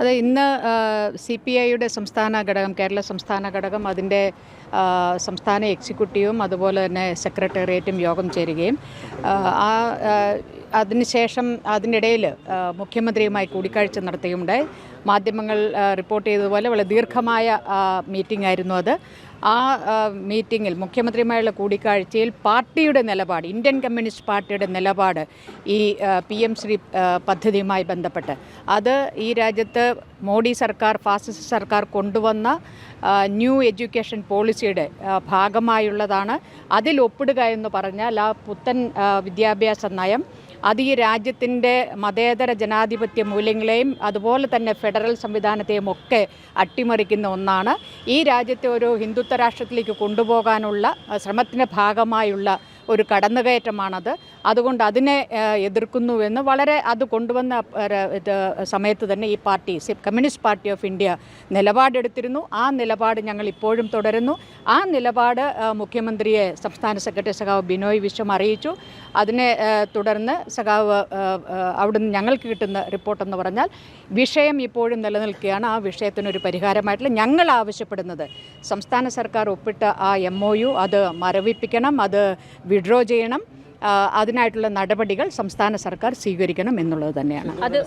അത് ഇന്ന് C P ഐയുടെ സംസ്ഥാന ഘടകം കേരള സംസ്ഥാന ഘടകം അതിന്റെ സംസ്ഥാന എക്സിക്യൂട്ടീവും അതുപോലെ തന്നെ സെക്രട്ടേറിയറ്റും യോഗം ചേരുകയും ആ, അതിനുശേഷം അതിനിടയിൽ മുഖ്യമന്ത്രിയുമായി കൂടിക്കാഴ്ച നടത്തുകയുണ്ടായി. മാധ്യമങ്ങൾ റിപ്പോർട്ട് ചെയ്തതുപോലെ വളരെ ദീർഘമായ മീറ്റിംഗ് ആയിരുന്നു അത്. ആ, മീറ്റിങ്ങിൽ മുഖ്യമന്ത്രിയുമായുള്ള കൂടിക്കാഴ്ചയിൽ പാർട്ടിയുടെ നിലപാട് ഇന്ത്യൻ കമ്മ്യൂണിസ്റ്റ് പാർട്ടിയുടെ നിലപാട് ഈ പി എം ശ്രീ പദ്ധതിയുമായി ബന്ധപ്പെട്ട്. അത് ഈ രാജ്യത്ത് മോഡി സർക്കാർ ഫാസിസ്റ്റ് സർക്കാർ കൊണ്ടുവന്ന ന്യൂ എഡ്യൂക്കേഷൻ പോളിസിയുടെ ഭാഗമായുള്ളതാണ്. അതിൽ ഒപ്പിടുക എന്ന് പറഞ്ഞാൽ ആ പുത്തൻ വിദ്യാഭ്യാസ നയം അത് ഈ രാജ്യത്തിന്റെ മതേതര ജനാധിപത്യ മൂല്യങ്ങളെയും അതുപോലെ തന്നെ ഫെഡറൽ സംവിധാനത്തെയും ഒക്കെ അട്ടിമറിക്കുന്ന ഒന്നാണ്. ഈ രാജ്യത്തെ ഒരു ഹിന്ദുത്വ രാഷ്ട്രത്തിലേക്ക് കൊണ്ടുപോകാനുള്ള ശ്രമത്തിന്റെ ഭാഗമായുള്ള ഒരു കടന്നുകയറ്റമാണത്. അതുകൊണ്ട് അതിനെ എതിർക്കുന്നുവെന്ന് വളരെ അത് കൊണ്ടുവന്ന സമയത്ത് തന്നെ ഈ party Communist Party of India നിലപാടെടുത്തിരുന്നു. ആ നിലപാട് ഞങ്ങൾ ഇപ്പോഴും തുടരുന്നു. ആ നിലപാട് മുഖ്യമന്ത്രിയെ സംസ്ഥാന സെക്രട്ടറി സഖാവ് ബിനോയ് വിശ്വം അറിയിച്ചു. അതിനെ തുടർന്ന് സഖാവ് അവിടുന്ന് ഞങ്ങൾക്ക് കിട്ടുന്ന റിപ്പോർട്ടെന്ന് പറഞ്ഞാൽ വിഷയം ഇപ്പോഴും നിലനിൽക്കുകയാണ്. ആ വിഷയത്തിനൊരു പരിഹാരമായിട്ടുള്ള ഞങ്ങൾ ആവശ്യപ്പെടുന്നത് സംസ്ഥാന സർക്കാർ ഒപ്പിട്ട ആ എം ഒ യു അത് മരവിപ്പിക്കണം. അത് വിഡ്രോ ചെയ്യണം. അതിനായിട്ടുള്ള നടപടികൾ സംസ്ഥാന സർക്കാർ സ്വീകരിക്കണം എന്നുള്ളത് തന്നെയാണ്. അത്